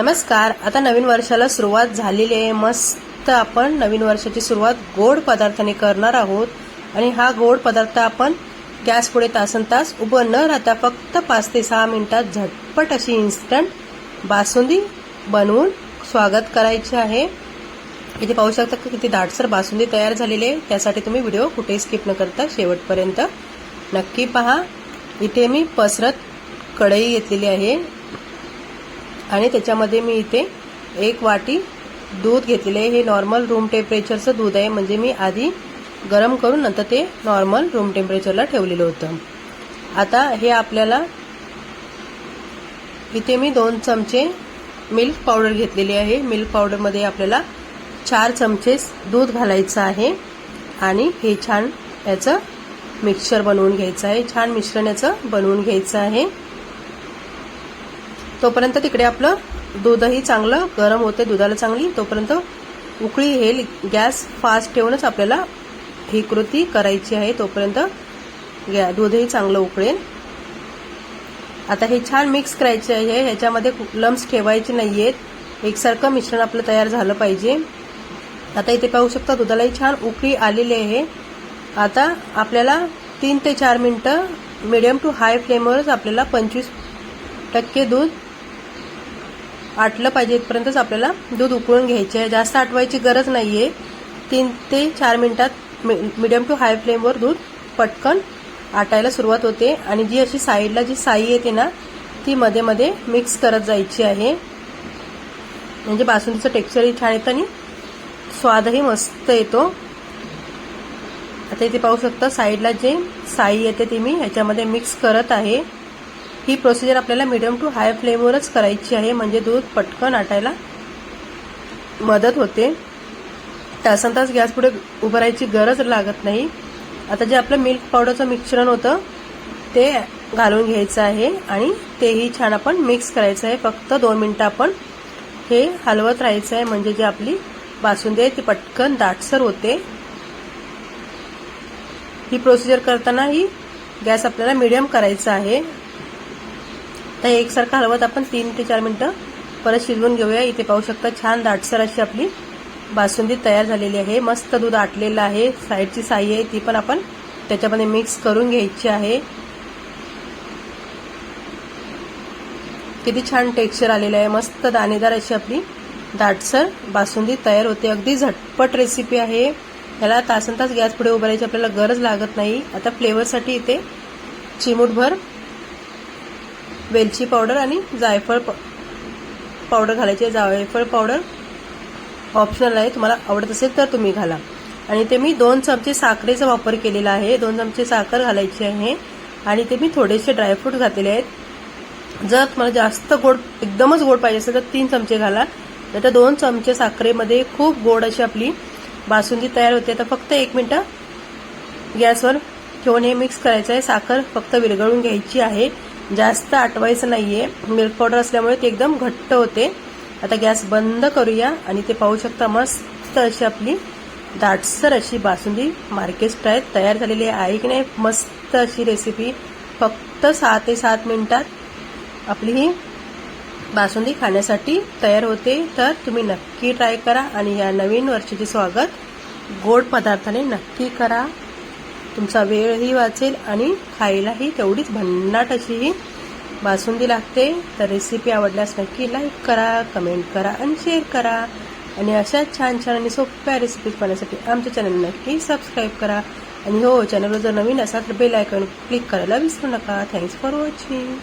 नमस्कार. आता नवीन वर्षाला सुरुवात झालेली आहे. मस्त आपण नवीन वर्षाची सुरुवात गोड पदार्थाने करणार आहोत. आणि हा गोड पदार्थ आपण गॅस पुढे तासन तास उभं न राहता फक्त पाच ते सहा मिनिटात झटपट अशी इन्स्टंट बासुंदी बनवून स्वागत करायचे आहे. इथे पाहू शकता की किती दाटसर बासुंदी तयार झालेली आहे. त्यासाठी तुम्ही व्हिडिओ कुठेही स्किप न करता शेवटपर्यंत नक्की पहा. इथे मी पसरत कढई घेतलेली आहे. आणि त्याच्यामध्ये मी इथे एक वाटी दूध घेतलेले आहे. हे नॉर्मल रूम टेम्परेचरचं दूध आहे. म्हणजे मी आधी गरम करून नंतर ते नॉर्मल रूम टेम्परेचरला ठेवलेलं होतं. आता हे आपल्याला इथे मी दोन चमचे मिल्क पावडर घेतलेली आहे. मिल्क पावडरमध्ये आपल्याला चार चमचे दूध घालायचं आहे. आणि हे छान याचं मिक्सचर बनवून घ्यायचं आहे. छान मिश्रण याचं बनवून घ्यायचं आहे. तोपर्यंत तिकडे आपलं दूधही चांगलं गरम होते दुधाला चांगली तोपर्यंत उकळी हे गॅस फास्ट ठेवूनच आपल्याला ही कृती करायची आहे. तोपर्यंत गॅ दूधही चांगलं उकळेल. आता हे छान मिक्स करायचे आहे. ह्याच्यामध्ये लम्स ठेवायचे नाही आहेत एकसारखं मिश्रण आपलं तयार झालं पाहिजे. आता इथे पाहू शकता दुधालाही छान उकळी आलेली आहे. आता आपल्याला तीन ते चार मिनटं मिडियम टू हाय फ्लेमवरच आपल्याला पंचवीस टक्के दूध आटलं पाहिजे इथपर्यंतच आपल्याला दूध उकळून घ्यायचे आहे. जास्त आटवायची गरज नाही आहे तीन ते चार मिनिटात मिडियम टू हाय फ्लेमवर दूध पटकन आटायला सुरुवात होते. आणि जी अशी साईडला जी साई येते ना ती मध्ये मध्ये मिक्स करत जायची आहे. म्हणजे बासुंदीचं टेक्स्चरही छान येतं आणि स्वादही मस्त येतो. आता इथे पाहू शकता साईडला जे साई येते ती मी ह्याच्यामध्ये मिक्स करत आहे. ही प्रोसिजर आपल्याला मिडियम टू हाय फ्लेमवरच करायची आहे. म्हणजे दूध पटकन आटायला मदत होते. तासन तास गॅस पुढे उभं राहायची गरज लागत नाही. आता जे आपलं मिल्क पावडरचं मिश्रण होतं ते घालून घ्यायचं आहे आणि तेही छान आपण मिक्स करायचं आहे. फक्त दोन मिनटं आपण हे हलवत राहायचं आहे. म्हणजे जे आपली बासुंदी आहे ती पटकन दाटसर होते. ही प्रोसिजर करताना ही गॅस आपल्याला मिडियम करायचा आहे. तर एकसारखं हलवत आपण तीन ते चार मिनटं. परत शिजवून घेऊया. इथे पाहू शकता छान दाटसर अशी आपली बासुंदी तयार झालेली आहे. मस्त दूध आटलेलं आहे. साईडची साई आहे ती पण आपण त्याच्यामध्ये मिक्स करून घ्यायची आहे. किती छान टेक्स्चर आलेलं आहे. मस्त दाणेदार अशी आपली दाटसर बासुंदी तयार होते. अगदी झटपट रेसिपी आहे. याला तासन तास गॅस पुढे उभारायची आपल्याला गरज लागत नाही. आता फ्लेवरसाठी इथे चिमूटभर वेलची पावडर आणि जायफळ पावडर घालायची जायफळ पावडर ऑप्शनल आहे. तुम्हाला आवडत असेल तर तुम्ही घाला. आणि ते मी दोन चमचे साखरेचा वापर केलेला आहे. दोन चमचे साखर घालायची आहे. आणि ते मी थोडेसे ड्रायफ्रूट घातलेले आहेत. जर तुम्हाला जास्त गोड एकदमच गोड पाहिजे असेल तर तीन चमचे घाला. तर दोन चमचे साखरेमध्ये खूप गोड अशी आपली बासुंदी तयार होते. तर फक्त एक मिनटं गॅसवर ठेवून हे मिक्स करायचं आहे. साखर फक्त विरघळून घ्यायची आहे. जास्त आटवायचं नाहीये. मिल्क पावडर असल्यामुळे ते एकदम घट्ट होते. आता गॅस बंद करूया आणि ते पाहू शकता मस्त अशी आपली दाटसर अशी बासुंदी मार्केट स्टाईल तयार झालेली आहे. की नाही? मस्त अशी रेसिपी फक्त सहा ते सात मिनिटात आपली ही बासुंदी खाण्यासाठी तयार होते. तर तुम्ही नक्की ट्राय करा आणि या नवीन वर्षाचे स्वागत गोड पदार्थाने नक्की करा. तुमचा वेळही वाचेल आणि खायलाही तेवढीच भन्नाट अशी ही बासुंदी लागते. तर रेसिपी आवडल्यास नक्की लाईक करा कमेंट करा आणि शेअर करा. आणि अशा छान छान आणि सोप्या रेसिपीज पाहण्यासाठी आमच्या चॅनल नक्की सबस्क्राईब करा. आणि हो चॅनलवर जर नवीन असाल तर बेल आयकॉन क्लिक करायला विसरू नका. Thanks for watching